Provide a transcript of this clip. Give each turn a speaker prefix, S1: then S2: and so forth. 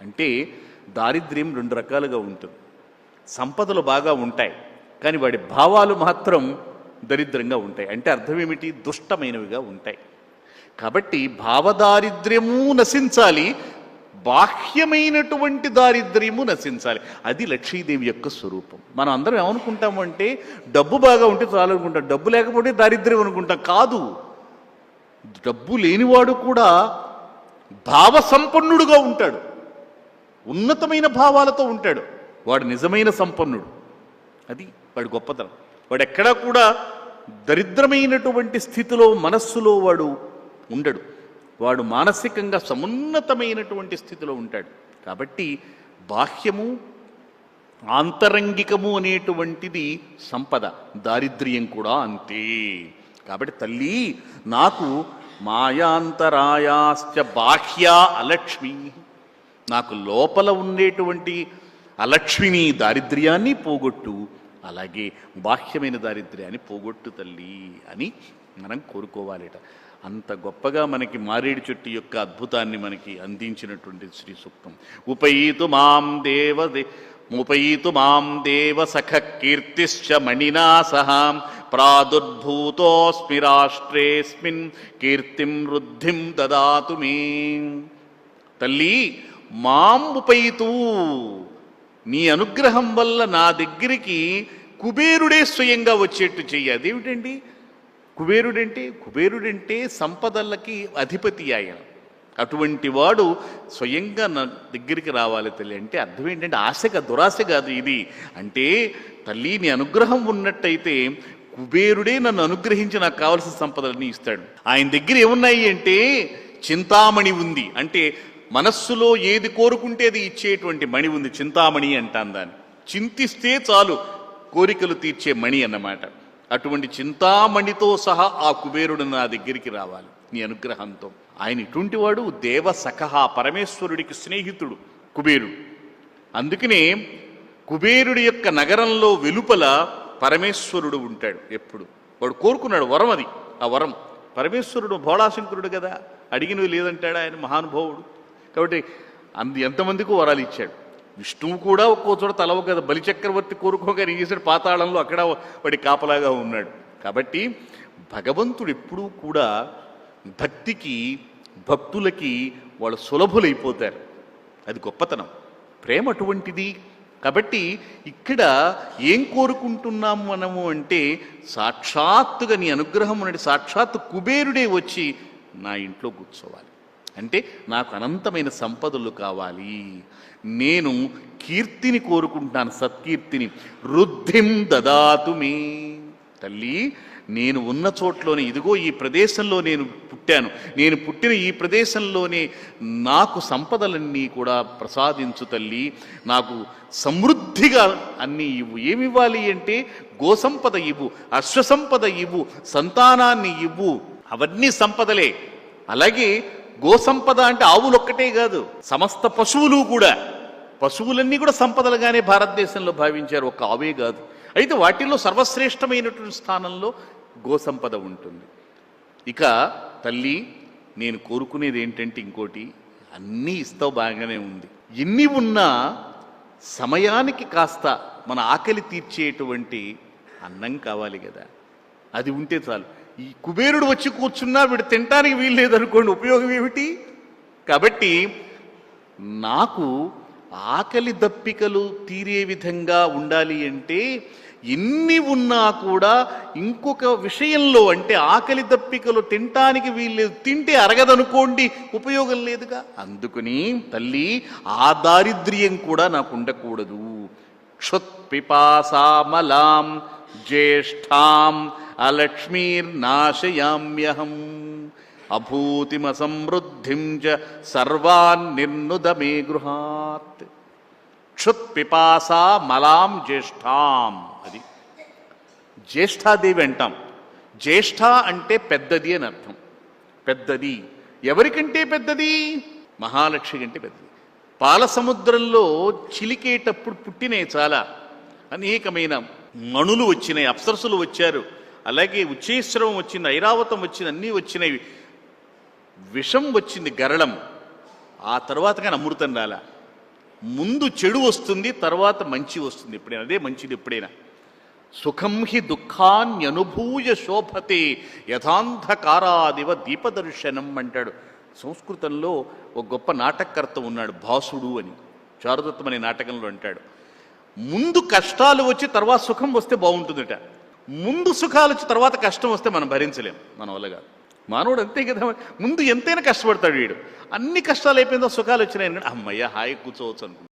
S1: అంటే దారిద్ర్యం రెండు రకాలుగా ఉంటుంది. సంపదలు బాగా ఉంటాయి కానీ వాడి భావాలు మాత్రం దరిద్రంగా ఉంటాయి. అంటే అర్థం ఏమిటి? దుష్టమైనవిగా ఉంటాయి. కాబట్టి భావదారిద్ర్యము నశించాలి బాహ్యమైనటువంటి దారిద్ర్యము నశించాలి. అది లక్ష్మీదేవి యొక్క స్వరూపం. మనం అందరం ఏమనుకుంటాము అంటే డబ్బు బాగా ఉంటే చాలు అనుకుంటాం. డబ్బు లేకపోతే దారిద్ర్యం అనుకుంటాం. కాదు. డబ్బు లేనివాడు కూడా భావ సంపన్నుడుగా ఉంటాడు. ఉన్నతమైన భావాలతో ఉంటాడు. వాడు నిజమైన సంపన్నుడు. అది వాడి గొప్పతనం. వాడు ఎక్కడా కూడా దరిద్రమైనటువంటి స్థితిలో మనస్సులో వాడు ఉండడు. వాడు మానసికంగా సమున్నతమైనటువంటి స్థితిలో ఉంటాడు. కాబట్టి బాహ్యము ఆంతరంగికము అనేటువంటిది సంపద. దారిద్ర్యం కూడా అంతే. కాబట్టి తల్లి నాకు మాయాంతరాయాశ్చ బాహ్య అలక్ష్మి. నాకు లోపల ఉండేటువంటి అలక్ష్మిని దారిద్ర్యాన్ని పోగొట్టు అలాగే బాహ్యమైన దారిద్ర్యాన్ని పోగొట్టు తల్లి అని మనం కోరుకోవాలిట. అంత గొప్పగా మనకి మారేడు చెట్టు యొక్క అద్భుతాన్ని మనకి అందించినటువంటి శ్రీ సూక్తం. ఉపయీతు మాం దేవ ఉపయితు మాం దేవ సఖ కీర్తిశ్చ మణినా సహా ప్రాదుర్భూతోస్మి రాష్ట్రేస్మిన్ కీర్తిం వృద్ధిం దదాతు మే. తల్లి మాం ఉపయితూ నీ అనుగ్రహం వల్ల నా దగ్గరికి కుబేరుడే స్వయంగా వచ్చేట్టు చెయ్యి. అదేమిటండి? కుబేరుడంటే కుబేరుడంటే సంపదలకి అధిపతి ఆయన. అటువంటి వాడు స్వయంగా నా దగ్గరికి రావాలి తల్లి అంటే అర్థం ఏంటంటే ఆశగా దురాశ కాదు ఇది. అంటే తల్లి నీ అనుగ్రహం ఉన్నట్టయితే కుబేరుడే నన్ను అనుగ్రహించి నాకు కావలసిన సంపదలన్నీ ఇస్తాడు. ఆయన దగ్గర ఏమున్నాయి అంటే చింతామణి ఉంది. అంటే మనస్సులో ఏది కోరుకుంటే అది ఇచ్చేటువంటి మణి ఉంది చింతామణి అంటాను దాన్ని. చింతిస్తే చాలు కోరికలు తీర్చే మణి అన్నమాట. అటువంటి చింతామణితో సహా ఆ కుబేరుడు నా దగ్గరికి రావాలి నీ అనుగ్రహంతో. ఆయన ఇటువంటి వాడు దేవ సఖహ పరమేశ్వరుడికి స్నేహితుడు కుబేరుడు. అందుకనే కుబేరుడి యొక్క నగరంలో వెలుపల పరమేశ్వరుడు ఉంటాడు ఎప్పుడు. వాడు కోరుకున్నాడు వరం అది ఆ వరం. పరమేశ్వరుడు భోళాశంకరుడు కదా అడిగినవి లేదంటాడు ఆయన మహానుభావుడు? కాబట్టి అంది ఎంతమందికి వరాలు ఇచ్చాడు. విష్ణువు కూడా ఒక్కో చోట తలవ కదా బలిచక్రవర్తి కోరుకోగా ఏం చేశాడు పాతాళంలో అక్కడ వాడి కాపలాగా ఉన్నాడు. కాబట్టి భగవంతుడు ఎప్పుడూ కూడా భక్తికి భక్తులకి వాళ్ళు సులభులైపోతారు. అది గొప్పతనం. ప్రేమ అటువంటిది. కాబట్టి ఇక్కడ ఏం కోరుకుంటున్నాము మనము అంటే సాక్షాత్తుగా నీ అనుగ్రహం అనేది సాక్షాత్తు కుబేరుడే వచ్చి నా ఇంట్లో కూర్చోవాలి. అంటే నాకు అనంతమైన సంపదలు కావాలి. నేను కీర్తిని కోరుకుంటున్నాను సత్కీర్తిని. వృద్ధిం దదాతు మే. తల్లి నేను ఉన్న చోట్లోనే ఇదిగో ఈ ప్రదేశంలో నేను పుట్టాను. నేను పుట్టిన ఈ ప్రదేశంలోనే నాకు సంపదలన్నీ కూడా ప్రసాదించు తల్లి. నాకు సమృద్ధిగా అన్నీ ఇవ్వు. ఏమివ్వాలి అంటే గోసంపద ఇవ్వు అశ్వసంపద ఇవ్వు సంతానాన్ని ఇవ్వు. అవన్నీ సంపదలే. అలాగే గోసంపద అంటే ఆవులు ఒక్కటే కాదు సమస్త పశువులు కూడా. పశువులన్నీ కూడా సంపదలుగానే భారతదేశంలో భావించారు ఒక ఆవే కాదు. అయితే వాటిల్లో సర్వశ్రేష్టమైనటువంటి స్థానంలో గోసంపద ఉంటుంది. ఇక తల్లి నేను కోరుకునేది ఏంటంటే ఇంకోటి అన్నీ ఇస్తావు బాగానే ఉంది. ఎన్ని ఉన్నా సమయానికి కాస్త మన ఆకలి తీర్చేటువంటి అన్నం కావాలి కదా. అది ఉంటే చాలు. ఈ కుబేరుడు వచ్చి కూర్చున్నా వీడు తినటానికి వీలు లేదనుకోండి ఉపయోగం ఏమిటి? కాబట్టి నాకు ఆకలి దప్పికలు తీరే విధంగా ఉండాలి అంటే ఎన్ని ఉన్నా కూడా ఇంకొక విషయంలో అంటే ఆకలి దప్పికలు తినటానికి వీల్లేదు తింటే అరగదనుకోండి ఉపయోగం లేదుగా? అందుకని తల్లి ఆ దారిద్ర్యం కూడా నాకు ఉండకూడదు. క్షుత్పిపాసామలాం జ్యేష్ఠాం అలక్ష్మీర్నాశయామ్యహం అభూతిమసమృద్ధిం చ సర్వాన్ మే గృహాత్ క్షుత్పిపాసా మలాం జ్యేష్ఠాం అది। జ్యేష్ఠాదేవి అంటాం జ్యేష్ఠ అంటే పెద్దది అని అర్థం। పెద్దది ఎవరికంటే పెద్దది? మహాలక్ష్మి కంటే పెద్దది। పాలసముద్రంలో చిలికేటప్పుడు పుట్టినాయి చాలా అనేకమైన మణులు వచ్చినాయి అప్సరసులు వచ్చారు. అలాగే ఉచ్చేశ్వరం వచ్చింది ఐరావతం వచ్చింది అన్నీ వచ్చినాయి విషం వచ్చింది గరళం. ఆ తర్వాత కానీ అమృతం రాలా. ముందు చెడు వస్తుంది తర్వాత మంచి వస్తుంది. ఎప్పుడైనా అదే మంచిది ఎప్పుడైనా. సుఖం హి దుఃఖాన్యనుభూయ శోభతే యథాంధకారాదివ దీపదర్శనం అంటాడు. సంస్కృతంలో ఒక గొప్ప నాటకకర్త ఉన్నాడు భాసుడు అని. చారుదత్తం అనే నాటకంలో అంటాడు. ముందు కష్టాలు వచ్చి తర్వాత సుఖం వస్తే బాగుంటుందట. ముందు సుఖాలు వచ్చి తర్వాత కష్టం వస్తే మనం భరించలేం. మన వల్లగా మానవుడు అంతే కదా ముందు ఎంతైనా కష్టపడతాడు వీడు. అన్ని కష్టాలు అయిపోయిందో సుఖాలు వచ్చినాయి అమ్మయ్య హాయి కూర్చోవచ్చు అనుకుంటాడు